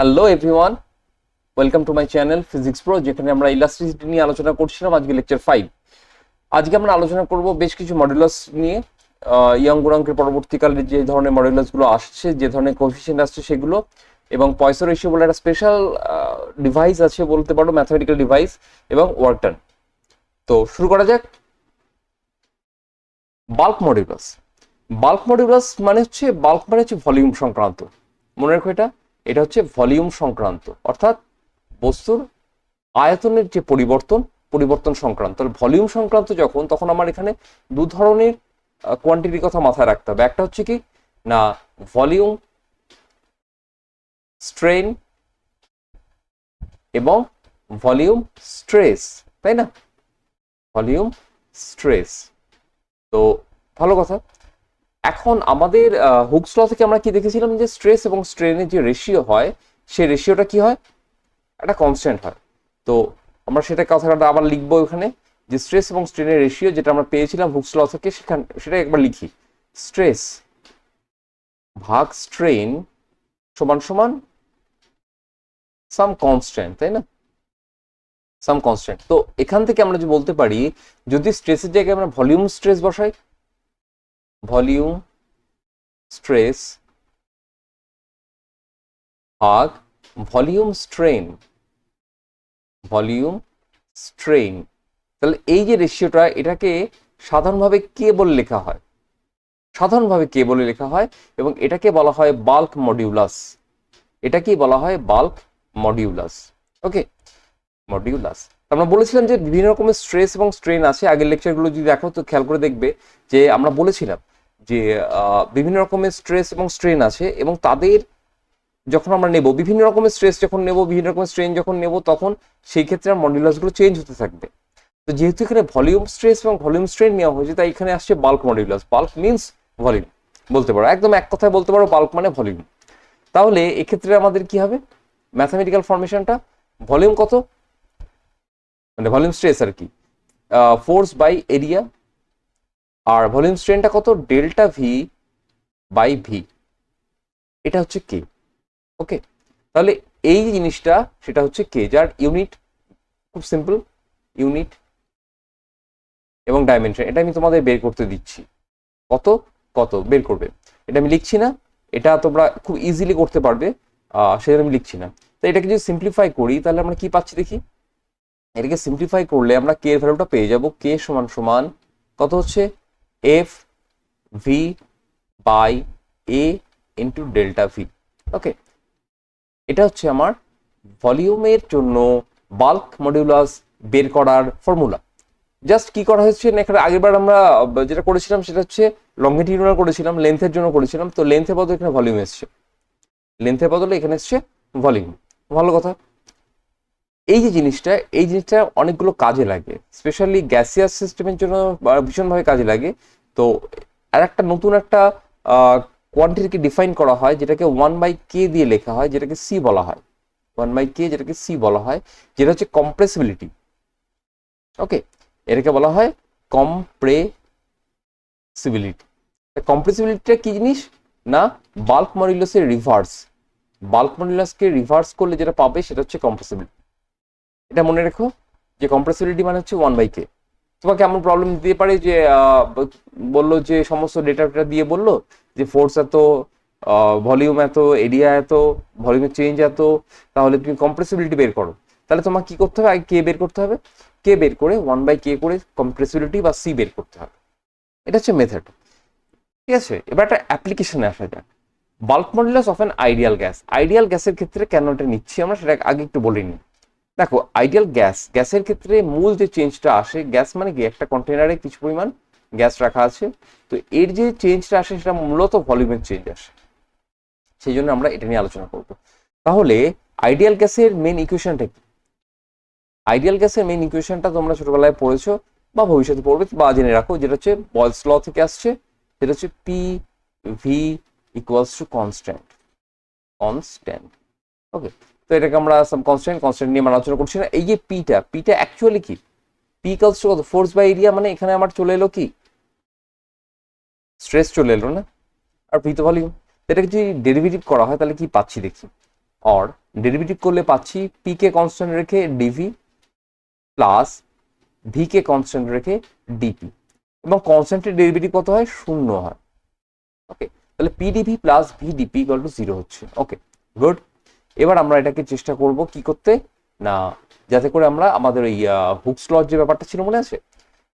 Hello everyone welcome to my channel physics pro যেখানে আমরা elasticity নিয়ে আলোচনা করছিলাম, আজকে লেকচার ফাইভ আজকে আমরা আলোচনা করব বেশ কিছু মডুলাস নিয়ে ইয়াং গুণাঙ্কের পরবর্তীকালে যে ধরনের মডুলাসগুলো আসছে, যে ধরনের কোফিসিয়েন্ট আসছে সেগুলো, এবং পয়সা রেশিও বলে একটা স্পেশাল ডিভাইস আছে বলতে পারো ম্যাথমেটিক্যাল ডিভাইস এবং ওয়ার্ক ডান তো শুরু করা যাক। বাল্ক মডিউলাস বাল্ক মডিউলাস মানে হচ্ছে বাল্ক মানে হচ্ছে ভলিউম সংক্রান্ত। মনে রাখো এটা। এটা হচ্ছে ভলিউম সংক্রান্ত। অর্থাৎ বস্তুর আয়তনের যে পরিবর্তন পরিবর্তন সংক্রান্ত। ভলিউম সংক্রান্ত যখন, তখন আমার এখানে দু ধরনের কোয়ান্টিটির কথা মাথায় রাখতে হবে। একটা হচ্ছে কি, না, ভলিউম স্ট্রেন এবং ভলিউম স্ট্রেস তাই না? ভলিউম স্ট্রেস তো, ভালো কথা। এখন আমাদের হুকস ল থেকে আমরা কি দেখেছিলাম যে স্ট্রেস এবং স্ট্রেনের যে রেশিও হয়, সেই রেশিওটা কি হয়? একটা কনস্ট্যান্ট হয়। তো আমরা সেটা কথাটা আবার লিখব ওখানে, যে স্ট্রেস এবং স্ট্রেনের রেশিও যেটা আমরা পেয়েছিলাম হুকস ল থেকে, সেখান, সেটা একবার লিখি। স্ট্রেস ভাগ স্ট্রেন সমান সমান সাম কনস্ট্যান্ট তাই না? সাম কনস্ট্যান্ট তো এখান থেকে আমরা যে বলতে পারি, যদি স্ট্রেসের জায়গায় আমরা ভলিউম স্ট্রেস বসাই ভলিউম, স্ট্রেস, ভাগ, ভলিউম স্ট্রেন ভলিউম স্ট্রেন তাহলে এই যে রেশিওটা এটাকে সাধারণভাবে কে বলে লেখা হয়। সাধারণভাবে কে বলে লেখা হয় এবং এটাকে বলা হয় বাল্ক মডিউলাস এটাকেই বলা হয় বাল্ক মডিউলাস ওকে মডিউলাস আমরা বলেছিলাম যে বিভিন্ন রকমের স্ট্রেস এবং স্ট্রেন আছে। আগের লেকচারগুলো যদি দেখো তো খেয়াল করে দেখবে যে আমরা বলেছিলাম যে বিভিন্ন রকমের স্ট্রেস এবং স্ট্রেন আছে এবং তাদের যখন আমরা নেব, বিভিন্ন রকমের স্ট্রেস যখন নেব, বিভিন্ন রকমের স্ট্রেন যখন নেব, তখন সেই ক্ষেত্রে মডিউলাসগুলো চেঞ্জ হতে থাকবে। তো যেহেতু এখানে ভলিউম স্ট্রেস এবং ভলিউম স্ট্রেন নেওয়া হয়েছে, তাই এখানে আসছে bulk modulus bulk means volume বলতে পারো, একদম এক কথায় বলতে পারো বাল্ক মানে ভলিউম তাহলে এক্ষেত্রে আমাদের কি হবে? ম্যাথামেটিক্যাল ফর্মেশনটা ভলিউম কত? মানে ভলিউম স্ট্রেস আর কি। ফোর্স বাই এরিয়া আর ভলিউম স্ট্রেনটা কত? ডেল্টা ভি বাই ভি এটা হচ্ছে কে ওকে তাহলে এই জিনিসটা, সেটা হচ্ছে কে যার ইউনিট খুব সিম্পল ইউনিট এবং ডাইমেনশন এটা আমি তোমাদের বের করতে দিচ্ছি। কত? কত? বের করবে। এটা আমি লিখছি না। এটা তোমরা খুব ইজিলি করতে পারবে। সেটা আমি লিখছি না। তো এটাকে যদি সিম্পলিফাই করি, তাহলে আমরা কি পাচ্ছি দেখি? এটাকে সিম্পলিফাই করলে আমরা কে এর ভ্যালুটা পেয়ে যাব কে সমান সমান কত হচ্ছে? F V by A into delta V okay এটা হচ্ছে আমার ভলিউমের জন্য বাল্ক মডিউলাস বের করার ফর্মুলা জাস্ট কি করা হয়েছে? এখানে আগেরবার আমরা, যেটা করেছিলাম সেটা হচ্ছে লংগিটিউডাল করেছিলাম লেন্থের জন্য করেছিলাম, তো লেন্থের বদলে এখানে ভলিউম এসছে। লেন্থের বদলে এখানে এসছে ভলিউম ভালো কথা। এই যে জিনিসটা, এই জিনিসটা অনেকগুলো কাজে লাগে। স্পেশালি গ্যাসিয়াস সিস্টেমের জন্য ভীষণভাবে কাজে লাগে। তো আর একটা নতুন একটা কোয়ান্টিটিকে ডিফাইন করা হয়, যেটাকে ওয়ান বাই কে দিয়ে লেখা হয়, যেটাকে সি বলা হয়। ওয়ান বাই কে যেটাকে সি বলা হয়, যেটা হচ্ছে কম্প্রেসিবিলিটি ওকে এটাকে বলা হয় কম্প্রেসিবিলিটি কম্প্রেসিবিলিটিটা কি জিনিস? না বাল্ক মডিউলাসের রিভার্স বাল্ক মডিউলাসকে রিভার্স করলে যেটা পাবে, সেটা হচ্ছে কম্প্রেসিবিলিটি এটা মনে রেখো যে কম্প্রেসিবিলিটি মানে হচ্ছে ওয়ান বাই কে তোমাকে এমন প্রবলেম দিতে পারে যে বলল যে সমস্ত ডেটা টেটা দিয়ে বলল যে ফোর্স এত ভলিউম এত এরিয়া এত ভলিউমের চেঞ্জ এত, তাহলে তুমি কম্প্রেসিবিলিটি বের করো। তাহলে তোমাকে কি করতে হবে? আগে কে বের করতে হবে। কে বের করে ওয়ান বাই কে করে কম্প্রেসিবিলিটি বা সি বের করতে হবে। এটা হচ্ছে মেথড ঠিক আছে? এবার একটা অ্যাপ্লিকেশনে আসা যাক। Bulk modulus of an ideal gas ideal গ্যাসের ক্ষেত্রে কেন এটা নিচ্ছি আমরা? সেটা আগে একটু বলে নিই। দেখো আইডিয়াল গ্যাস গ্যাসের ক্ষেত্রে মূল যে চেঞ্জটা আসে গ্যাস মানে কি? একটা কন্টেনারে কিছু পরিমাণ গ্যাস রাখা আছে। তো এর যে চেঞ্জটা আসে, সেটা মূলত ভলিউমের চেঞ্জ আসে। সেই জন্য আমরা এটা নিয়ে আলোচনা করব। তাহলে আইডিয়াল গ্যাসের মেন ইকুয়েশনটা কি? আইডিয়াল গ্যাসের মেন ইকুয়েশনটা তোমরা ছোটবেলায় পড়েছো বা ভবিষ্যতে পড়বে বা জেনে রাখো, যেটা হচ্ছে বয়েলস ল থেকে আসছে। সেটা হচ্ছে P V equals to constant constant okay তো এটাকে আমরা সাম কনস্ট্যান্ট কনস্ট্যান্ট নিয়ে আমরা আলোচনা করছি না। এই যে পিটা পিটা অ্যাকচুয়ালি কি? পি ইকালস টু কত ফোর্স বাই এরিয়া মানে এখানে আমার চলে এলো কি? স্ট্রেস চলে এলো না? আর ভি ভলিউম এটাকে যদি ডেরিভেটিভ করা হয় তাহলে কি পাচ্ছি দেখি? অর ডেরিভেটিভ করলে পাচ্ছি পি কে কনস্ট্যান্ট রেখে ডিভি প্লাস ভি কে কনস্ট্যান্ট রেখে ডিপি এবং কনস্ট্যান্টের ডেরিভেটিভ কত হয়? শূন্য হয়। ওকে তাহলে PdV plus VdP equal to zero হচ্ছে। ওকে গুড এবার আমরা এটাকে চেষ্টা করব কি করতে? না, যাতে করে আমরা আমাদের ওই হুকস লজ যে ব্যাপারটা ছিল মনে আছে?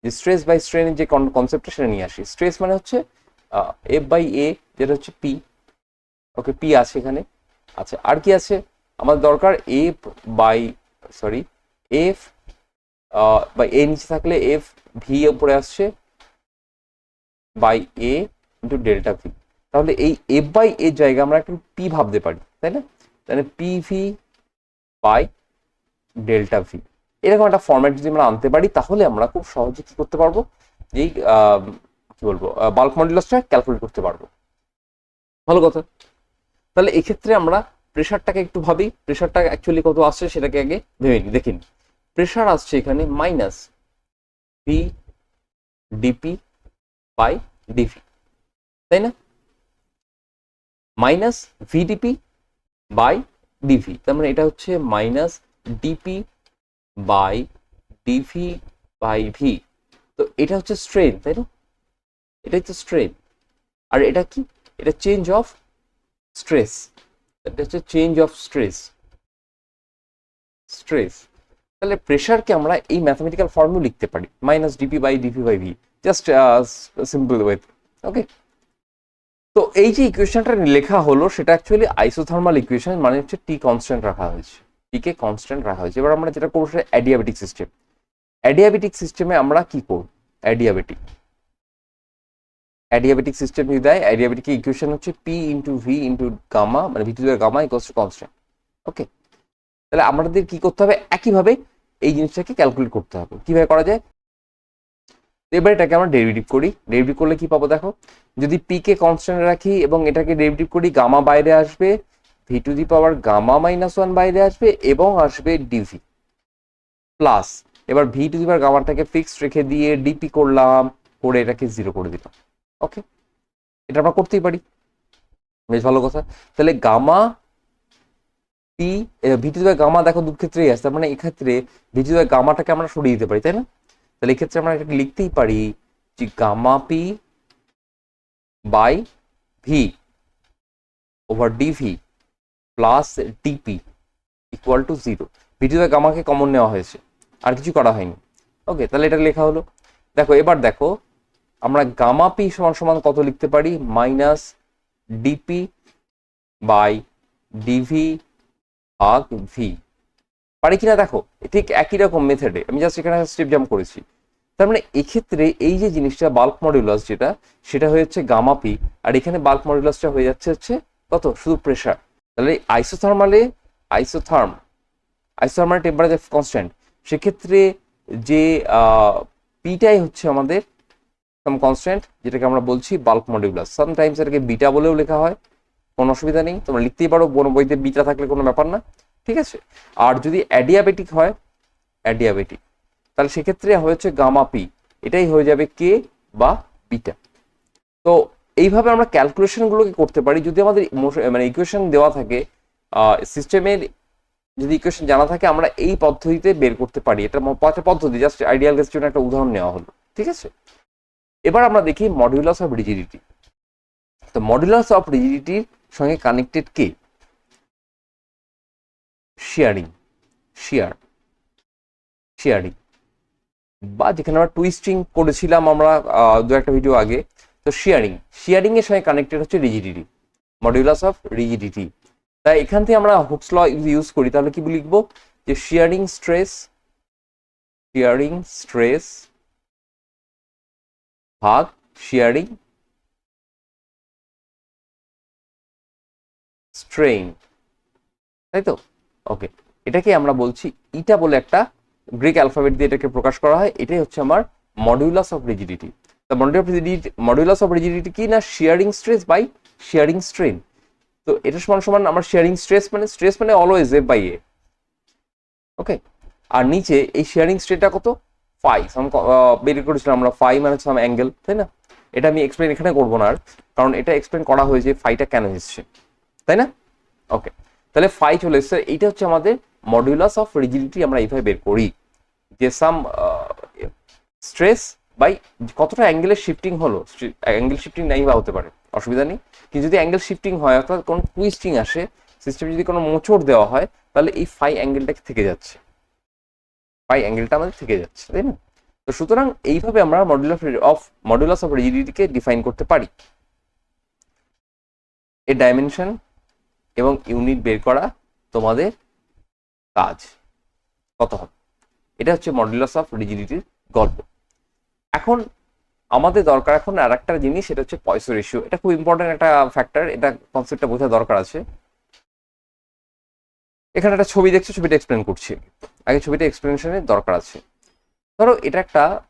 যে স্ট্রেস বাই স্ট্রেনের যে কনসেপ্টটা সেটা নিয়ে আসি। স্ট্রেস মানে হচ্ছে এফ বাই এ যেটা হচ্ছে পি ওকে পি আছে এখানে। আচ্ছা আর কি আছে? আমাদের দরকার এফ বাই সরি এফ বা এ নিচে থাকলে এফ ভি উপরে আসছে by A into delta V তাহলে এই এফ বাই এর জায়গায় আমরা একটু পি ভাবতে পারি, তাই না? তাহলে P V by delta V এরকম একটা ফর্ম্যাট যদি আমরা আনতে পারি, তাহলে আমরা খুব সহজে কি করতে পারব? এই কি বলব? বাল্ক মডুলাসটা ক্যালকুলেট করতে পারব। ভালো কথা। তাহলে এক্ষেত্রে আমরা প্রেশারটাকে একটু ভাবি। প্রেশারটা অ্যাকচুয়ালি কত আসছে সেটাকে আগে ভেবে নিই। দেখিন প্রেশার আসছে এখানে minus V dP by dV তাই না? মাইনাস ভিডিপি বাই ডিভি, তার মানে এটা হচ্ছে minus dP by dV by V. তো এটা হচ্ছে স্ট্রেন তাই না? এটা হচ্ছে স্ট্রেন আর এটা কি? এটা চেঞ্জ অফ স্ট্রেস এটা হচ্ছে চেঞ্জ অফ স্ট্রেস স্ট্রেস তাহলে প্রেশারকে আমরা এই ম্যাথমেটিক্যাল ফর্মুলা লিখতে পারি। Minus dP by dP by V just simple ওয়েথ okay তো এই যে ইকুয়েশনটা লেখা হলো, সেটা অ্যাকচুয়ালি আইসোথার্মাল ইকুয়েশন মানে হচ্ছে টি কনস্ট্যান্ট রাখা হয়েছে। টি কে কনস্ট্যান্ট রাখা হয়েছে। এবার আমরা যেটা করব, সেটা অ্যাডিয়াবেটিক সিস্টেম অ্যাডিয়াবেটিক সিস্টেমে আমরা কি করব? অ্যাডিয়াবেটিক অ্যাডিয়াবেটিক সিস্টেম যদি দেয় অ্যাডিয়াবেটিক ইকুয়েশন হচ্ছে P into V into gamma মানে V to gamma equals to constant okay তাহলে আমাদের কি করতে হবে? একইভাবে এই জিনিসটাকে ক্যালকুলেট করতে হবে। কীভাবে করা যায়? এবার এটাকে আমরা ডেরিভেটিভ করি। ডেরিভেটিভ করলে কি পাবো দেখো? যদি পি কে কনস্ট্যান্ট রাখি এবং এটাকে ডেরিভেটিভ করি, গামা বাইরে আসবে V to the power gamma minus one বাইরে আসবে এবং আসবে ডিভি প্লাস এবার ভি টু দি পাওয়ার গামাটাকে ফিক্সড রেখে দিয়ে ডিপি করলাম, করে এটাকে জিরো করে দিলাম। ওকে এটা আমরা করতেই পারি। বেশ ভালো কথা। তাহলে gamma P V to the power gamma দেখো দু ক্ষেত্রেই আসছে মানে এক্ষেত্রে ভি টু দি পাওয়ার গামাটাকে আমরা সরিয়ে দিতে পারি, তাই না? তাহলে এক্ষেত্রে আমরা এটাকে লিখতেই পারি যে gamma P by V over dV plus dP equal to zero ভিডিওতে গামাকে কমন নেওয়া হয়েছে, আর কিছু করা হয়নি। ওকে তাহলে এটা লেখা হলো। দেখো, এবার দেখো, আমরা গামা পি সমান সমান কত লিখতে পারি? মাইনাস ডিপি বাই ডিভি ভাগ ভি পারি কিনা দেখো? ঠিক একই রকম মেথডে আমি জাস্ট এখানে স্টেপ জাম্প করেছি। তার মানে এক্ষেত্রে এই যে জিনিসটা বাল্ক মডিউলাস যেটা, সেটা হচ্ছে গামা পি আর এখানে বাল্ক মডিউলাসটা হয়ে যাচ্ছে হচ্ছে কত? শুধু প্রেশার তাহলে আইসোথার্মালে আইসোথার্ম আইসোথার্মাল টেম্পারেচার কনস্ট্যান্ট সেক্ষেত্রে যে পিটাই হচ্ছে আমাদের সাম কনস্ট্যান্ট যেটাকে আমরা বলছি বাল্ক মডিউলাস সামটাইমস এটাকে বিটা বলেও লেখা হয়, কোনো অসুবিধা নেই, তোমরা লিখতেই পারো কোনো বইতে বিটা থাকলে কোনো ব্যাপার না, ঠিক আছে? আর যদি অ্যাডিয়াবেটিক হয় অ্যাডিয়াবেটিক তাহলে সেক্ষেত্রে হয়েছে গামা পি। এটাই হয়ে যাবে কে বা বিটা। তো এইভাবে আমরা ক্যালকুলেশনগুলোকে করতে পারি। যদি আমাদের মানে ইকুয়েশন দেওয়া থাকে সিস্টেমের যদি ইকুয়েশন জানা থাকে, আমরা এই পদ্ধতিতে বের করতে পারি। এটা একটা পদ্ধতি জাস্ট আইডিয়াল কেসের জন্য একটা উদাহরণ নেওয়া হলো। ঠিক আছে? এবার আমরা দেখি মডিউলাস অফ রিজিডিটি তো মডিউলাস অফ রিজিডিটির সঙ্গে কানেক্টেড কে? শেয়ারিং শেয়ার শেয়ারিং বা যেখানে আমরা টুইস্টিং করেছিলাম আমরা দু একটা ভিডিও আগে, তো শেয়ারিং শেয়ারিং এর সঙ্গে কানেক্টেড হচ্ছে রিজিডিটি মডিউলাস অফ রিজিডিটি তাই এখান থেকে আমরা হুকস ল ইউজ করি, তাহলে কি লিখব? যে শেয়ারিং স্ট্রেস শেয়ারিং স্ট্রেস ভাগ শেয়ারিং স্ট্রেইন তাই তো? ওকে এটাকে আমরা বলছি ইটা বলে একটা গ্রিক অ্যালফাবেট দিয়ে এটাকে প্রকাশ করা হয়, এটাই হচ্ছে আমার মডিউলাস অফ রিজিডিটি তো মডিউলাস অফ রিজিডিটি কি না? Shearing stress by shearing strain তো এটা সমান সমান আমার শেয়ারিং স্ট্রেস মানে স্ট্রেস মানে always F by A. Okay আর নিচে এই শেয়ারিং স্ট্রেটটা কত? ফাই সাম বের করেছিলাম আমরা ফাই মানে সাম অ্যাঙ্গেল তাই না? এটা আমি এক্সপ্লেন এখানে করব না আর, কারণ এটা এক্সপ্লেন করা হয়েছে ফাইটা কেন এসছে। তাই না? ওকে তাহলে ফাই চলে এসছে, এইটা হচ্ছে আমাদের মডিউলাস অফ রিজিডিটি আমরা এইভাবে বের করি। যে সাম স্ট্রেস বাই কতটা অ্যাঙ্গেলের শিফটিং হলো? অ্যাঙ্গেল শিফটিং নাই বা হতে পারে, অসুবিধা নেই। কিন্তু যদি অ্যাঙ্গেল শিফটিং হয়, অর্থাৎ কোনো টুইস্টিং আসে সিস্টেমে যদি কোনো মোচড় দেওয়া হয়, তাহলে এই ফাই অ্যাঙ্গেলটা থেকে যাচ্ছে। ফাই অ্যাঙ্গেলটা আমাদের থেকে যাচ্ছে, তাই না? তো সুতরাং এইভাবে আমরা মডুলার অফ মডুলাস অফ রিজিডিটিকে ডিফাইন করতে পারি। এর ডাইমেনশন এবং ইউনিট বের করা তোমাদের কাজ। কত হবে? এটা হচ্ছে মডুলাস অফ রিজিডিটির গল্প। এখন আমাদের দরকার এখন আর একটা জিনিস, সেটা হচ্ছে পয়সা রেশিও এটা খুব ইম্পর্টেন্ট একটা ফ্যাক্টর এটা কনসেপ্টটা বোঝা দরকার আছে। এখানে একটা ছবি দেখছ, ছবিটা এক্সপ্লেন করছি। আগে ছবিটা এক্সপ্লেনেশনের দরকার আছে। ধরো এটা একটা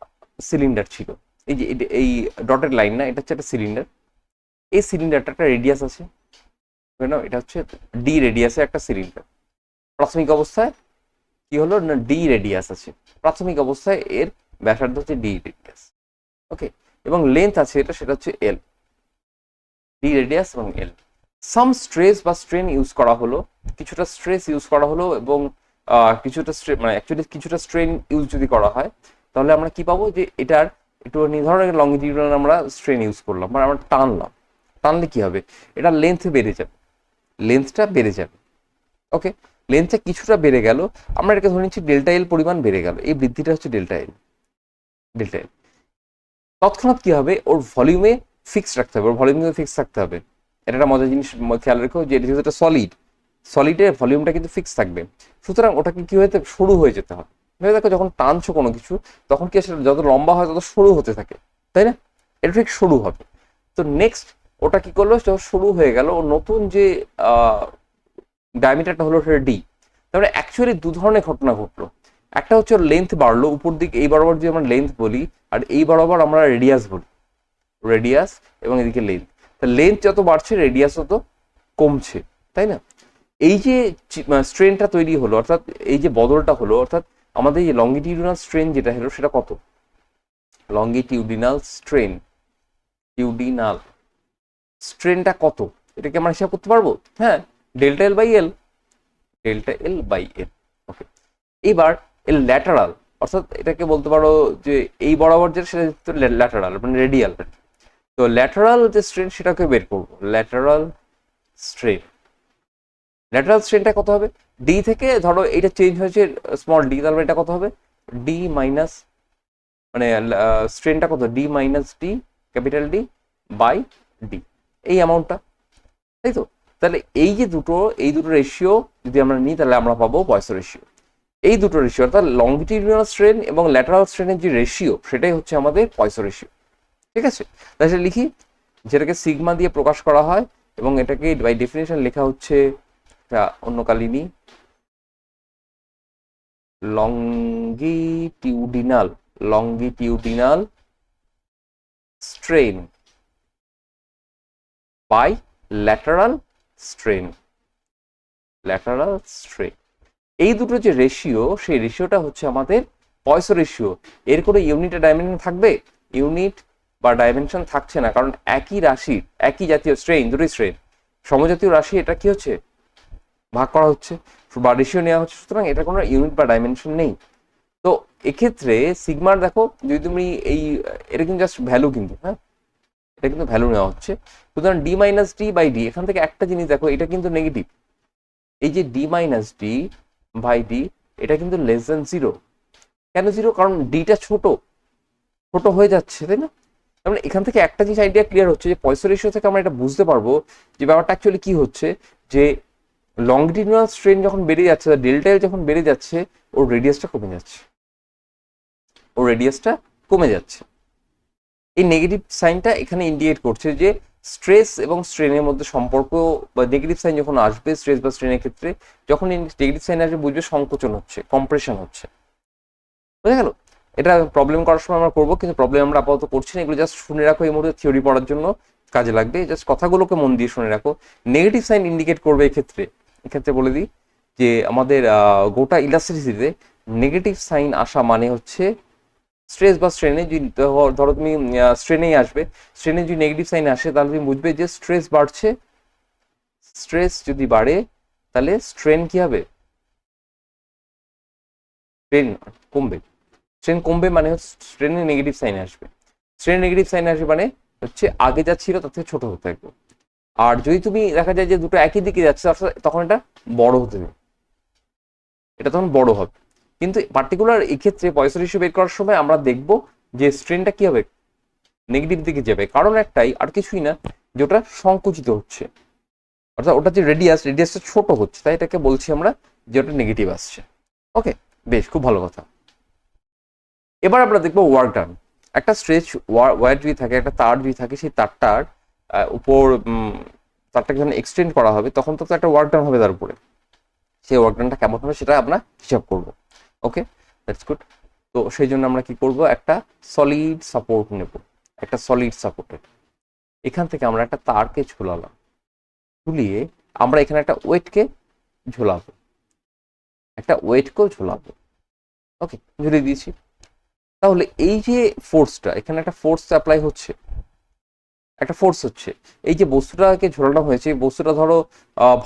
সিলিন্ডার ছিল। এই যে এটা- এই ডটের লাইন না, এটা হচ্ছে একটা সিলিন্ডার এই সিলিন্ডারটা একটা রেডিয়াস আছে। এটা হচ্ছে ডি রেডিয়াসে একটা সিলিন্ডার প্রাথমিক অবস্থায় কি হলো? না ডি রেডিয়াস আছে। প্রাথমিক অবস্থায় এর ব্যাসার্ধ হচ্ছে ডি রেডিয়াস ওকে এবং লেন্থ আছে এটা, সেটা হচ্ছে এল ডি রেডিয়াস এবং এল সাম স্ট্রেস বা স্ট্রেন ইউজ করা হলো, কিছুটা স্ট্রেস ইউজ করা হলো এবং কিছুটা মানে অ্যাকচুয়ালি কিছুটা স্ট্রেন ইউজ যদি করা হয়, তাহলে আমরা কি পাবো? যে এটার একটু নির্ধারণ লংজিটিউডাল আমরা স্ট্রেন ইউজ করলাম মানে আমরা টানলাম। টানলে কি হবে? এটা লেন্থ বেড়ে যাবে। লেন্থটা বেড়ে যাবে ওকে লেন্থটা কিছুটা বেড়ে গেল। আমরা এটাকে ধরে নিচ্ছি ডেল্টা এল পরিমাণ বেড়ে গেল। এই বৃদ্ধিটা হচ্ছে ডেল্টা এল ডেল্টা এল তৎক্ষণাৎ কি হবে? ওর ভলিউমে ফিক্স রাখতে হবে। ওর ভলিউমে ফিক্স রাখতে হবে। এটা একটা মজার জিনিস খেয়াল রেখো যে এটা যেহেতু একটা সলিড সলিডের ভলিউমটা কিন্তু ফিক্স থাকবে। সুতরাং ওটাকে কি হতে সরু হয়ে যেতে হবে। ভেবে দেখো যখন টানছো কোনো কিছু, তখন কি সেটা যত লম্বা হয় তত সরু হতে থাকে। তাই না? এটা ঠিক সরু হবে। তো নেক্সট ওটা কি করল? সরু হয়ে গেল। ও নতুন যে ডায়ামিটারটা হলো সেটা ডি তারপরে অ্যাকচুয়ালি দু ধরনের ঘটনা ঘটলো। একটা হচ্ছে লেন্থ বাড়লো, উপর দিকে এই বরাবর যদি আমরা লেন্থ বলি, আর এই বরাবর আমরা রেডিয়াস বলি। রেডিয়াস এবং এদিকে লেন্থ তা লেন্থ যত বাড়ছে রেডিয়াস তত কমছে, তাই না? এই যে স্ট্রেনটা তৈরি হলো, অর্থাৎ এই যে বদলটা হলো, অর্থাৎ আমাদের এই লঙ্গিটিউডিনাল স্ট্রেন যেটা হলো সেটা কত? লঙ্গিটিউডিনাল স্ট্রেন টিউডিনাল স্ট্রেনটা কত? এটাকে আমরা হিসাব করতে পারব? হ্যাঁ delta L by L delta L by L okay এবার এর ল্যাটারাল অর্থাৎ এটাকে বলতে পারো যে এই বরাবর যে সেটা ল্যাটারাল মানে রেডিয়াল তো ল্যাটারাল যে স্ট্রেন সেটাকে বের করব ল্যাটারাল স্ট্রেন ল্যাটারাল স্ট্রেনটা কত হবে? ডি থেকে ধরো এটা চেঞ্জ হয়েছে স্মল ডি তাহলে এটা কত হবে? ডি মাইনাস মানে স্ট্রেনটা কত? D minus D capital D by D এই অ্যামাউন্টটা তাই তো? তাহলে এই যে দুটো, এই দুটো রেশিও যদি আমরা নিই, তাহলে আমরা পাবো পয়সা রেশিও এই দুটো রেশিও অর্থাৎ লংগিটিউডিনাল স্ট্রেন এবং ল্যাটারাল স্ট্রেনের যে রেশিও সেটাই হচ্ছে আমাদের পয়সা রেশিও ঠিক আছে? তাহলে সেটা লিখি, যেটাকে সিগমা দিয়ে প্রকাশ করা হয় এবং এটাকে বাই ডেফিনেশন লেখা হচ্ছে একটা অন্য Kalini longitudinal longitudinal strain by lateral strain lateral strain এই দুটো যে রেশিও সেই রেশিওটা হচ্ছে আমাদের পয়সা রেশিও এর কোনো ইউনিট ডাইমেনশন থাকবে? ইউনিট বা ডাইমেনশন থাকছে না, কারণ একই রাশির একই জাতীয় স্ট্রেন দুটোই স্ট্রেন সমজাতীয় রাশি এটা কি হচ্ছে? ভাগ করা হচ্ছে। বা রেশিও নেওয়া হচ্ছে, সুতরাং এটা কোনো ইউনিট বা ডাইমেনশন নেই। তো এক্ষেত্রে সিগমার দেখো, যদি তুমি এই, এটা কিন্তু জাস্ট ভ্যালু কিন্তু হ্যাঁ? এটা কিন্তু ভ্যালু নেওয়া হচ্ছে। সুতরাং D minus D by D এখান থেকে একটা জিনিস দেখো, এটা কিন্তু নেগেটিভ এই যে D minus D by D এটা কিন্তু লেস দেন জিরো কেন জিরো কারণ ডিটা ছোট। ছোট হয়ে যাচ্ছে, তাই না? তার মানে এখান থেকে একটা জিনিস আইডিয়া ক্লিয়ার হচ্ছে যে পয়সা রেশিও থেকে আমরা এটা বুঝতে পারব যে ব্যাপারটা অ্যাকচুয়ালি কি হচ্ছে, যে লংডিটিউনাল স্ট্রেন যখন বেড়ে যাচ্ছে ডেল্টা যখন বেড়ে যাচ্ছে, ওর রেডিয়াসটা কমে যাচ্ছে। ওর রেডিয়াসটা কমে যাচ্ছে। এই নেগেটিভ সাইনটা এখানে ইন্ডিকেট করছে যে স্ট্রেস এবং স্ট্রেনের মধ্যে সম্পর্ক বা নেগেটিভ সাইন যখন আসবে স্ট্রেস বা স্ট্রেনের ক্ষেত্রে যখন নেগেটিভ সাইন আসবে, বুঝবে সংকোচন হচ্ছে কম্প্রেশন হচ্ছে। বুঝে গেল? এটা প্রবলেম করার সময় আমরা করব, কিন্তু প্রবলেম আমরা আপাতত করছি না, এগুলো জাস্ট শুনে রাখো এই মুহূর্তে থিওরি পড়ার জন্য, কাজে লাগবে। জাস্ট কথাগুলোকে মন দিয়ে শুনে রাখো। নেগেটিভ সাইন ইন্ডিকেট করবে এক্ষেত্রে এক্ষেত্রে বলে দিই যে আমাদের গোটা ইলাস্ট্রিসিটিতে নেগেটিভ সাইন আসা মানে হচ্ছে স্ট্রেস বা স্ট্রেনে যদি ধরো- তুমি স্ট্রেনেই আসবে স্ট্রেনে যদি নেগেটিভ সাইন আসে, তাহলে তুমি বুঝবে যে স্ট্রেস বাড়ছে। স্ট্রেস যদি বাড়ে, তাহলে স্ট্রেন কি হবে? স্ট্রেন কমবে। স্ট্রেন কমবে মানে হচ্ছে স্ট্রেনের নেগেটিভ সাইন আসবে। স্ট্রেন নেগেটিভ সাইন আসবে মানে হচ্ছে আগে যা ছিল তার থেকে ছোট হতে থাকবে। আর যদি তুমি দেখা যায় যে দুটো একই দিকে যাচ্ছে তখন এটা বড় হতে হবে এটা তখন বড় হবে। কিন্তু পার্টিকুলার এই ক্ষেত্রে পয়সা রেশিও বের করার সময় আমরা দেখব যে স্ট্রেনটা কি হবে নেগেটিভ দিকে যাবে। কারণ একটাই, আর কিছুই না, যে ওটা সংকুচিত হচ্ছে। অর্থাৎ ওটা যে রেডিয়াস রেডিয়াসটা ছোট হচ্ছে, তাই এটাকে বলছি আমরা যে ওটা নেগেটিভ আসছে। ওকে বেশ, খুব ভালো কথা। এবার আমরা দেখব ওয়ার্ক ডান একটা স্ট্রেচ ওয়ার যদি থাকে, একটা তার যদি থাকে, সেই তারটার উপর তারটাকে যখন এক্সটেন্ড করা হবে, তখন তো একটা ওয়ার্ক ডান হবে তার উপরে। সেই ওয়ার্ক ডানটা কেমন হবে সেটা আমরা হিসাব করব। ওকে দ্যাটস গুড তো সেই জন্য আমরা কি করব? একটা সলিড সাপোর্ট নেব। একটা সলিড সাপোর্টের এখান থেকে আমরা একটা তারকে ঝোলালাম। ঝুলিয়ে আমরা এখানে একটা ওয়েটকে ঝোলাবো। একটা ওয়েটকেও ঝোলাবো। ওকে ঝুলিয়ে দিয়েছি। তাহলে এই যে ফোর্সটা এখানে একটা ফোর্স অ্যাপ্লাই হচ্ছে। একটা ফোর্স হচ্ছে। এই যে বস্তুটাকে ঝোলানো হয়েছে, এই বস্তুটা ধরো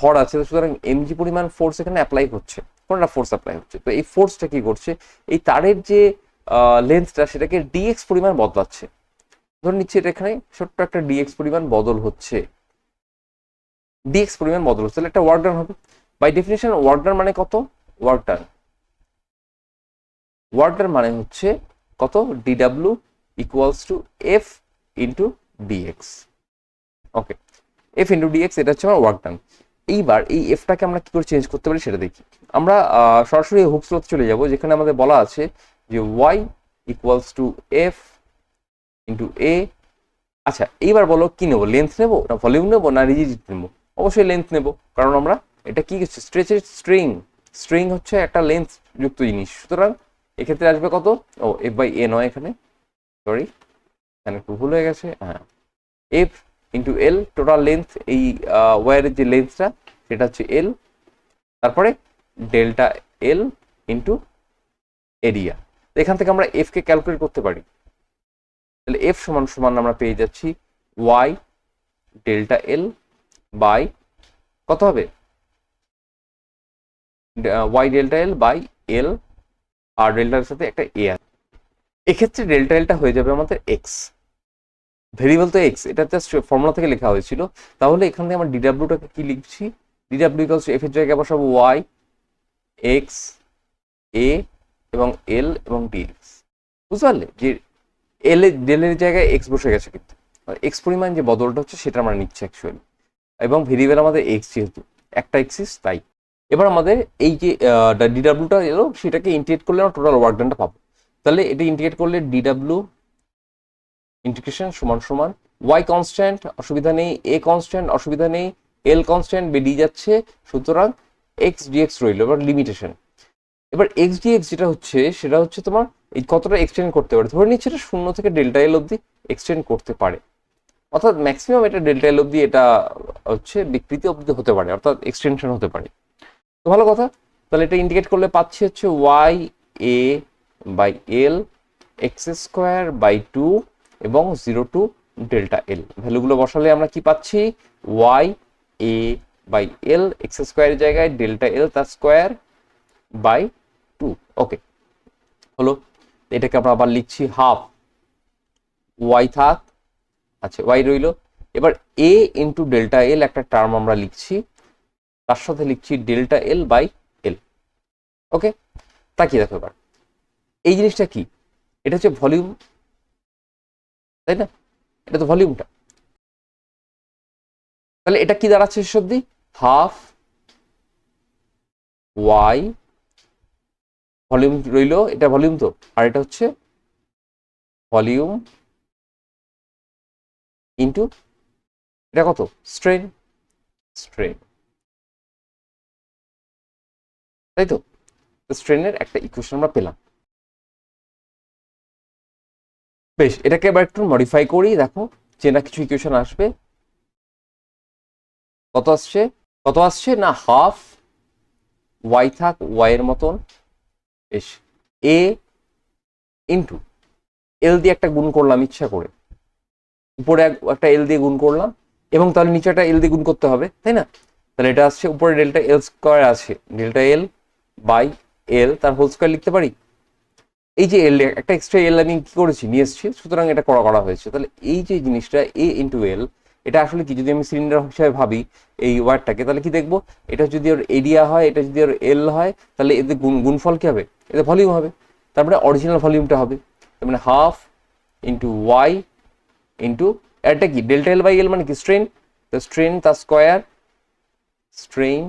ভর আছে সুতরাং এমজি পরিমাণ ফোর্স এখানে অ্যাপ্লাই হচ্ছে। কোনো একটা ফোর্স অ্যাপ্লাই হচ্ছে। তো এই ফোর্সটা কি করছে এই তারের যে লেন্থটা সেটাকে ডিএক্স পরিমাণ বদলাচ্ছে। ধরে নিচ্ছি এটা এখানে ছোট্ট একটা ডিএক্স পরিমাণ বদল হচ্ছে। ডিএক্স পরিমাণ বদল হচ্ছে। তাহলে একটা ওয়ার্ক ডান হবে। বাই ডেফিনেশন ওয়ার্ক ডান মানে কত? ওয়ার্ক ডান ওয়ার্ক ডান মানে হচ্ছে কত? DW equals to F into dx okay F into dx এটা হচ্ছে আমার ওয়ার্ক ডান এইবার এই এফটাকে আমরা কি করে চেঞ্জ করতে পারি সেটা দেখি। আমরা সরাসরি সরাসরি হুকস্লোতে চলে যাব, যেখানে আমাদের বলা আছে যে Y equals to F into A আচ্ছা এইবার বলো কি নেব লেন্থ নেব না ভলিউম নেব না রিজিডিটি নেব? অবশ্যই লেন্থ নেব, কারণ আমরা এটা কি স্ট্রেচের স্ট্রিং স্ট্রিং হচ্ছে একটা লেন্থ যুক্ত জিনিস। সুতরাং এক্ষেত্রে আসবে কত? ও এফ বাই এ নয় এখানে। সরি এখানে একটু ভুল হয়ে গেছে হ্যাঁ। F into L total length এই ওয়ারের যে লেন্থটা সেটা হচ্ছে এল তারপরে ডেল্টা এল ইন্টু এরিয়া এখান থেকে আমরা এফ কে ক্যালকুলেট করতে পারি। তাহলে এফ সমান সমান আমরা পেয়ে যাচ্ছি ওয়াই ডেল্টা এল বাই কত হবে? Y delta L by L আর ডেল্টার সাথে একটা এ আছে। এক্ষেত্রে ডেল্টা এলটা হয়ে যাবে আমাদের এক্স ভেরিয়েবল তো এক্স এটা জাস্ট ফর্মুলা থেকে লেখা হয়েছিল। তাহলে এখান থেকে আমরা ডিডাব্লিউটাকে কি লিখছি? ডিডাব্লিউ এফ এর জায়গায় বসাবো ওয়াই এক্স এ এবং এল এবং ডিএক্স বুঝতে পারলে? যে এল এর ডেল এর জায়গায় এক্স বসে গেছে কিন্তু। এক্স পরিমাণ যে বদলটা হচ্ছে, সেটা আমরা নিচ্ছি অ্যাকচুয়ালি এবং ভেরিয়েবল আমাদের এক্স যেহেতু, একটা এক্সিস তাই। এবার আমাদের এই যে ডিডাব্লিউটা এলো, সেটাকে ইন্টিগ্রেট করলে আমরা টোটাল ওয়ার্ক ডানটা পাবো। তাহলে এটা ইন্টিগ্রেট করলে ডিডাব্লিউ ইন্টিগ্রেশন সমান সমান ওয়াই কনস্ট্যান্ট অসুবিধা নেই এ কনস্ট্যান্ট অসুবিধা নেই এল কনস্ট্যান্ট বেরিয়ে যাচ্ছে। সুতরাং এক্স ডিএক্স রইল, এবার লিমিটেশন এবার এক্স ডিএক্স যেটা হচ্ছে, সেটা হচ্ছে তোমার এই কতটা এক্সটেন্ড করতে পারে? ধরে নিচ্ছে এটা শূন্য থেকে ডেল্টা এল অব্দি এক্সটেন্ড করতে পারে। অর্থাৎ ম্যাক্সিমাম এটা ডেল্টা এল অব্দি এটা হচ্ছে বিকৃতি অব্দি হতে পারে, অর্থাৎ এক্সটেনশন হতে পারে। তো ভালো কথা, তাহলে এটা ইন্ডিকেট করলে পাচ্ছি হচ্ছে Y A by L x square by two এবং জিরো টু ডেল্টা এল ভ্যালুগুলো বসালে আমরা কি পাচ্ছি? Y A by L x স্কোয়ারের জায়গায় ডেল্টা এল তার স্কোয়ার বাই টু ওকে হলো, এটাকে আমরা আবার লিখছি হাফ ওয়াই থাক আচ্ছা ওয়াই রইল। এবার এ ইন্টু ডেল্টা এল একটা টার্ম আমরা লিখছি, তার সাথে লিখছি ডেল্টা এল বাই এল ওকে তাকিয়ে দেখো এবার। এই জিনিসটা কি? এটা হচ্ছে ভলিউম তাই না? এটা তো ভলিউমটা তাহলে এটা কি দাঁড়াচ্ছে শেষ অব্দি হাফ ওয়াই ভলিউম রইল, এটা ভলিউম তো? আর এটা হচ্ছে ভলিউম ইন্টু, এটা কত? Strain strain. তাই তো? স্ট্রেনের একটা ইকুয়েশন আমরা পেলাম। বেশ, এটাকে এবার একটু মডিফাই করি, দেখো, চেনা কিছু ইকুয়েশন আসবে। কত আসছে? কত আসছে? না হাফ ওয়াই থাক ওয়াই এর মতন বেশ। এ ইন্টু এল দিয়ে একটা গুণ করলাম, ইচ্ছা করে। উপরে এক- একটা এল দিয়ে গুণ করলাম, এবং তাহলে নিচে একটা এল দিয়ে গুণ করতে হবে, তাই না? তাহলে এটা আসছে, উপরে ডেল্টা এল স্কোয়ার আছে। ডেল্টা এল বাই এল তার হোল স্কোয়ার লিখতে পারি? এই যে এল একটা এক্সট্রা এল আমি কি করেছি? নিয়ে এসেছি, সুতরাং এটা করা করা হয়েছে। তাহলে এই যে জিনিসটা এ ইন্টু এল এটা আসলে কি? যদি আমি সিলিন্ডার হিসাবে ভাবি এই ওয়ার্ডটাকে তাহলে কি দেখব? এটা যদি ওর এরিয়া হয়, এটা যদি ওর এল হয়, তাহলে এতে গুণ, গুণফল কি হবে? এতে ভলিউম হবে। তারপরে অরিজিনাল ভলিউমটা হবে। তার মানে হাফ ইন্টু ওয়াই ইন্টু এটা কি? ডেল্টা এল বাই এল মানে কি? স্ট্রেন তো স্ট্রেন তার স্কোয়ার স্ট্রেন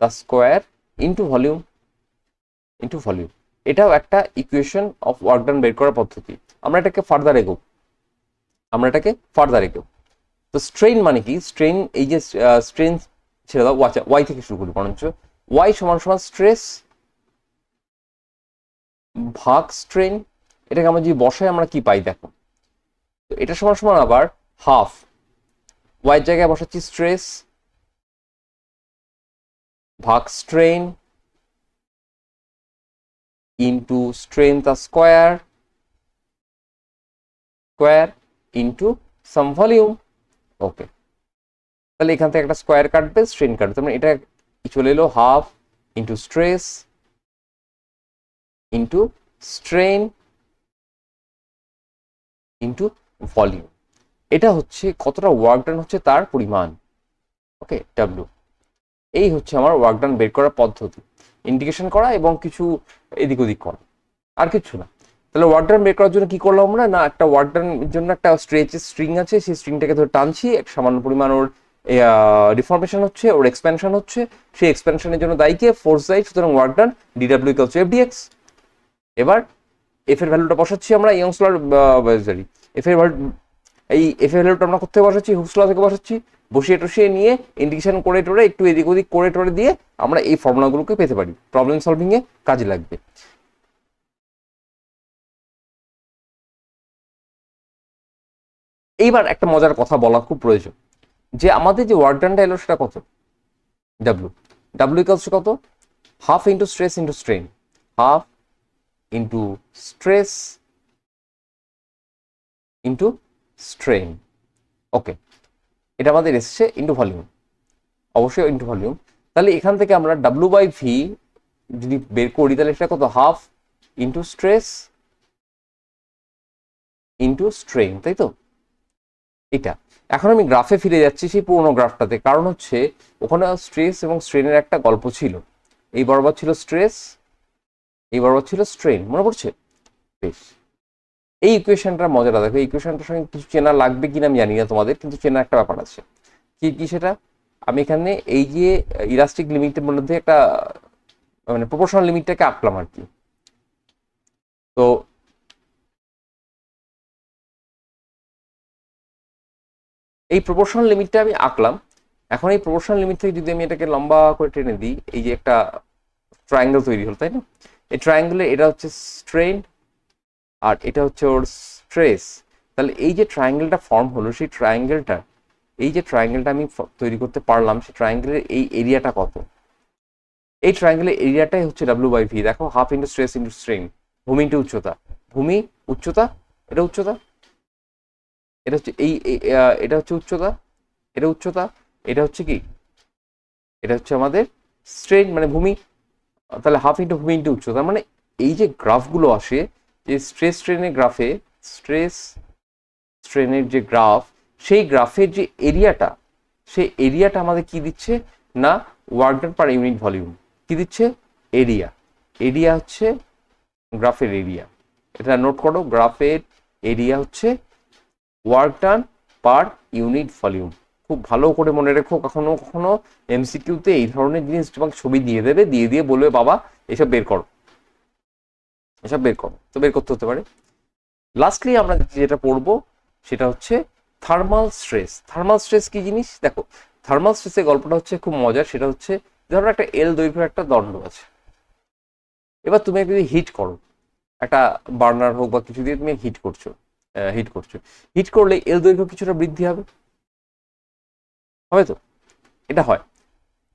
তার square into volume into volume এটাও একটা ইকুয়েশন অফ ওয়ার্ক ডান বের করার পদ্ধতি। আমরা এটাকে ফার্দার এগো আমরা এটাকে ফার্দার এগো তো স্ট্রেন মানে কি? স্ট্রেন এই যে স্ট্রেন ছেড়ে দাও ওয়াই থেকে শুরু করি, বরঞ্চ ওয়াই সমান সমান স্ট্রেস ভাগ স্ট্রেন এটাকে আমরা যদি বসাই, আমরা কি পাই দেখো? তো এটা সমান সমান আবার হাফ ওয়াইয়ের জায়গায় বসাচ্ছি স্ট্রেস ভাগ স্ট্রেন ইন্টু স্ট্রেন তার square square into some volume okay তাহলে এখান থেকে একটা স্কোয়ার কাটবে স্ট্রেন কাটবে। তার মানে এটা চলে এলো half into stress into strain into volume এটা হচ্ছে কতটা ওয়ার্ক ডান হচ্ছে তার পরিমাণ। ওকে ডাব্লিউ এই হচ্ছে আমার ওয়ার্ক ডান বের করার পদ্ধতি। ইন্ডিকেশন করা এবং কিছু এদিক ওদিক করা। আর কিছু না। তাহলে ওয়ার্ক ডান বের করার জন্য কি করলাম আমরা? না, একটা ওয়ার্ক ডানের জন্য একটা স্ট্রেচের স্ট্রিং আছে, সেই স্ট্রিংটাকে ধরে টানছি, এক সামান্য পরিমাণ ওর ডিফরমেশন হচ্ছে, ওর এক্সপেনশন হচ্ছে, সেই এক্সপেনশনের জন্য দায়ী কে? ফোর্স দায়ী সুতরাং ওয়ার্ক ডান ডিডাব্লিউ ইকালস এফ ডিএক্স এবার এফ এর ভ্যালুটা বসাচ্ছি আমরা ইয়ংসলার সরি এফ এর এই এফ এর ভ্যালুটা আমরা কোথায় বসাচ্ছি? হুসলা থেকে বসাচ্ছি। বসিয়ে টসিয়ে নিয়ে ইন্ডিকেশন করে টোরে, একটু এদিক ওদিক করে টোরে দিয়ে আমরা এই ফর্মুলাগুলোকে পেতে পারি। প্রবলেম সলভিংয়ে কাজে লাগবে। এইবার একটা মজার কথা বলা খুব প্রয়োজন। যে আমাদের যে ওয়ার্ক ডানটা এলো সেটা কত? ডাব্লু ডাব্লু ইকালস কত? Half into stress into strain half into stress into strain okay এটা আমাদের এসছে ইন্টু ভলিউম অবশ্যই ইন্টু ভলিউম তাহলে এখান থেকে আমরা ডাব্লু বাই ভি যদি বের করি, তাহলে এটা কত? Half into stress into strain তাই তো? এটা। এখন আমি গ্রাফে ফিরে যাচ্ছি সেই পুরোনো গ্রাফটাতে। কারণ হচ্ছে, ওখানে স্ট্রেস এবং স্ট্রেনের একটা গল্প ছিল। এই বরাবর ছিল স্ট্রেস এই বরাবর ছিল স্ট্রেন মনে পড়ছে? বেশ। এই ইকুয়েশনটার মজাটা দেখো। এই ইকুয়েশনটার সঙ্গে কিছু চেনা লাগবে কিনা আমি জানি না তোমাদের, কিন্তু চেনা একটা ব্যাপার আছে। কি কি সেটা? আমি এখানে এই যে ইলাস্টিক লিমিটের মধ্যে একটা মানে প্রপোর্শনাল লিমিটটাকে আঁকলাম আর কি। তো এই প্রপোর্শনাল লিমিটটা আমি আঁকলাম। এখন এই প্রপোর্শনাল লিমিট থেকে যদি আমি এটাকে লম্বা করে টেনে দিই, এই যে একটা ট্রায়াঙ্গেল তৈরি হলো, তাই না? এই ট্রায়াঙ্গেলে এটা হচ্ছে স্ট্রেন আর এটা হচ্ছে ওর স্ট্রেস তাহলে এই যে ট্রায়াঙ্গেলটা ফর্ম হলো, সেই ট্রায়াঙ্গেলটা এই যে ট্রায়াঙ্গেলটা আমি তৈরি করতে পারলাম, সেই ট্রায়াঙ্গেলের এই এরিয়াটা কত? এই ট্রায়াঙ্গেলের এরিয়াটাই হচ্ছে ডাব্লিউ বাই ভি দেখো half into stress into strain ভূমি ইন্টু উচ্চতা। ভূমি, উচ্চতা, এটা উচ্চতা। এটা হচ্ছে এই এটা হচ্ছে উচ্চতা, এটা উচ্চতা, এটা হচ্ছে কি? এটা হচ্ছে আমাদের স্ট্রেন মানে ভূমি, তাহলে হাফ ইন্টু ভূমি ইন্টু উচ্চতা। মানে এই যে গ্রাফগুলো আসে, যে স্ট্রেস স্ট্রেনের গ্রাফে স্ট্রেস স্ট্রেনের যে গ্রাফ, সেই গ্রাফের যে এরিয়াটা, সেই এরিয়াটা আমাদের কি দিচ্ছে? না ওয়ার্ক পার ইউনিট ভলিউম। কি দিচ্ছে? এরিয়া। এরিয়া হচ্ছে গ্রাফের এরিয়া। এটা নোট করো, গ্রাফের এরিয়া হচ্ছে work done per unit volume খুব ভালো করে মনে রেখো, কখনো কখনো এমসিকিউতে এই ধরনের জিনিস তোমাকে ছবি দিয়ে দেবে, দিয়ে দিয়ে বলবে, বাবা, এসব বের করো। এসব বের করো। তো বের করতে হতে পারে। লাস্টলি আমরা যেটা পড়ব, সেটা হচ্ছে থার্মাল স্ট্রেস থার্মাল স্ট্রেস কি জিনিস? দেখো থার্মাল স্ট্রেসের গল্পটা হচ্ছে খুব মজার, সেটা হচ্ছে ধরো একটা এল দৈর্ঘ্যের একটা দণ্ড আছে। এবার তুমি যদি হিট করো। একটা বার্নার হোক বা কিছু দিয়ে তুমি হিট করছ। হিট করছ। হিট করলে এল দৈর্ঘ্য কিছুটা বৃদ্ধি হবে। হবে তো এটা হয়।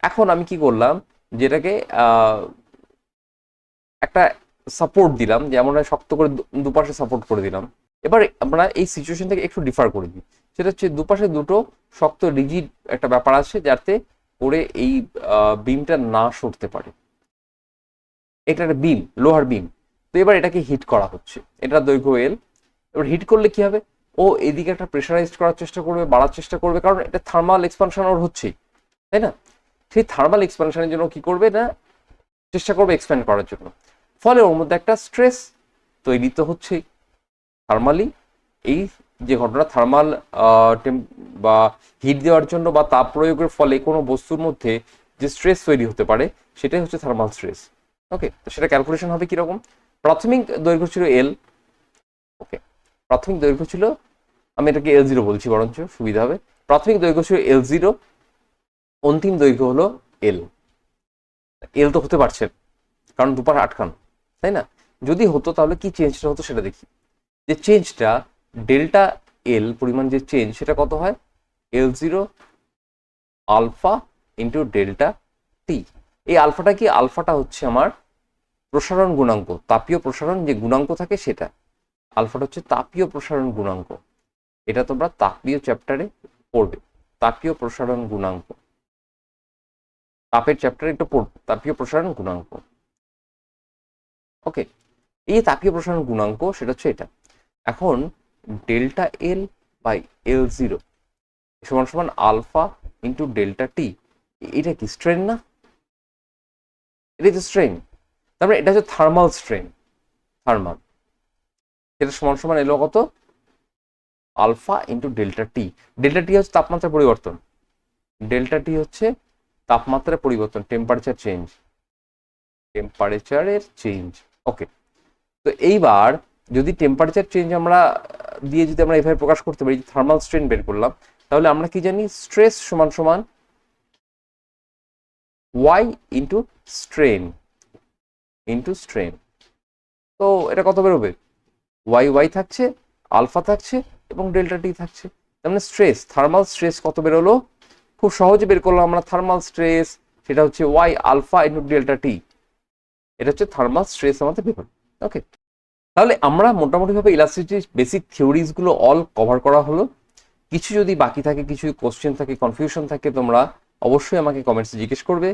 এখন আমি কি করলাম? যেটাকে একটা সাপোর্ট দিলাম যেমন শক্ত করে দুপাশে সাপোর্ট করে দিলাম। এবার আমরা এই সিচুয়েশন থেকে একটু ডিফার করে দিই। সেটা হচ্ছে দুপাশে দুটো শক্ত রিজিড একটা ব্যাপার আছে, যাতে করে এই বিমটা না সরতে পারে। এটা একটা বিম লোহার বিম তো এবার এটাকে হিট করা হচ্ছে। এটা দৈর্ঘ্য এল এবার হিট করলে কি হবে? ও এদিকে একটা প্রেশারাইজড করার চেষ্টা করবে, বাড়ার চেষ্টা করবে, কারণ এটা থার্মাল এক্সপানশন ওর হচ্ছেই, তাই না? সেই থার্মাল এক্সপানশনের জন্য কি করবে না? চেষ্টা করবে এক্সপ্যান্ড করার জন্য। ফলে ওর মধ্যে একটা স্ট্রেস তৈরি তো হচ্ছেই। থার্মালি এই যে ঘটনা থার্মাল বা হিট দেওয়ার জন্য বা তাপ প্রয়োগের ফলে কোনো বস্তুর মধ্যে যে স্ট্রেস তৈরি হতে পারে, সেটাই হচ্ছে থার্মাল স্ট্রেস ওকে তো সেটা ক্যালকুলেশন হবে কীরকম? প্রাথমিক দৈর্ঘ্য ছিল এল ওকে প্রাথমিক দৈর্ঘ্য ছিল, আমি এটাকে এল জিরো বলছি বরঞ্চ, সুবিধা হবে। প্রাথমিক দৈর্ঘ্য ছিল এল জিরো অন্তিম দৈর্ঘ্য হলো এল এল তো হতে পারছে কারণ দুপার আটকানো, তাই না? যদি হতো তাহলে কি চেঞ্জটা হতো সেটা দেখি। যে চেঞ্জটা ডেল্টা এল পরিমাণ যে চেঞ্জ সেটা কত হয়? L zero alpha into delta T এই আলফাটা কি? আলফাটা হচ্ছে আমার প্রসারণ গুণাঙ্ক, তাপীয় প্রসারণ যে গুণাঙ্ক থাকে সেটা। আলফাটা হচ্ছে তাপীয় প্রসারণ গুণাঙ্ক। এটা তোমরা তাপীয় চ্যাপ্টারে পড়বে। তাপীয় প্রসারণ গুণাঙ্ক। তাপের চ্যাপ্টারে একটু পড়বে। তাপীয় প্রসারণ গুণাঙ্ক। ওকে এই তাপীয় প্রসারণ গুণাঙ্ক, সেটা হচ্ছে এটা। এখন delta L by L zero সমান সমান আলফা ইন্টু ডেল্টা টি, এটা কি স্ট্রেন না? এটা তো স্ট্রেন তারপরে এটা হচ্ছে থার্মাল স্ট্রেন থার্মাল এটা সমান সমান এলো কত? Alpha into delta T delta T হচ্ছে তাপমাত্রা পরিবর্তন। ডেল্টা টি হচ্ছে তাপমাত্রার পরিবর্তন টেম্পারেচার চেঞ্জ টেম্পারেচারের চেঞ্জ ওকে তো এইবার যদি টেম্পারেচার চেঞ্জ আমরা দিয়ে যদি আমরা এভাবে প্রকাশ করতে পারি থার্মাল স্ট্রেন বের করলাম, তাহলে আমরা কি জানি? স্ট্রেস সমান সমান Y into strain into strain তো এটা কত বেরোবে ওয়াই ওয়াই থাকছে, আলফা থাকছে এবং ডেল্টা টি থাকছে। তার মানে স্ট্রেস থার্মাল স্ট্রেস কত বেরোলো? খুব সহজে বের করলাম আমরা থার্মাল স্ট্রেস সেটা হচ্ছে Y alpha into delta T এটা হচ্ছে থার্মাল স্ট্রেস আমাদের বের ওকে তাহলে আমরা মোটামুটিভাবে ইলাস্ট্রিটির বেসিক থিওরিজগুলো অল কভার করা হলো। কিছু যদি বাকি থাকে, কিছু কোশ্চেন থাকে কনফিউশন থাকে, তোমরা অবশ্যই আমাকে কমেন্টসে জিজ্ঞেস করবে।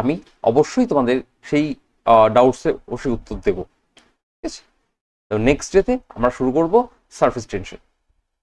আমি অবশ্যই তোমাদের সেই ডাউটসে অবশ্যই উত্তর দেবো। ঠিক আছে? নেক্সট ডেতে আমরা শুরু করব সারফেস টেনশন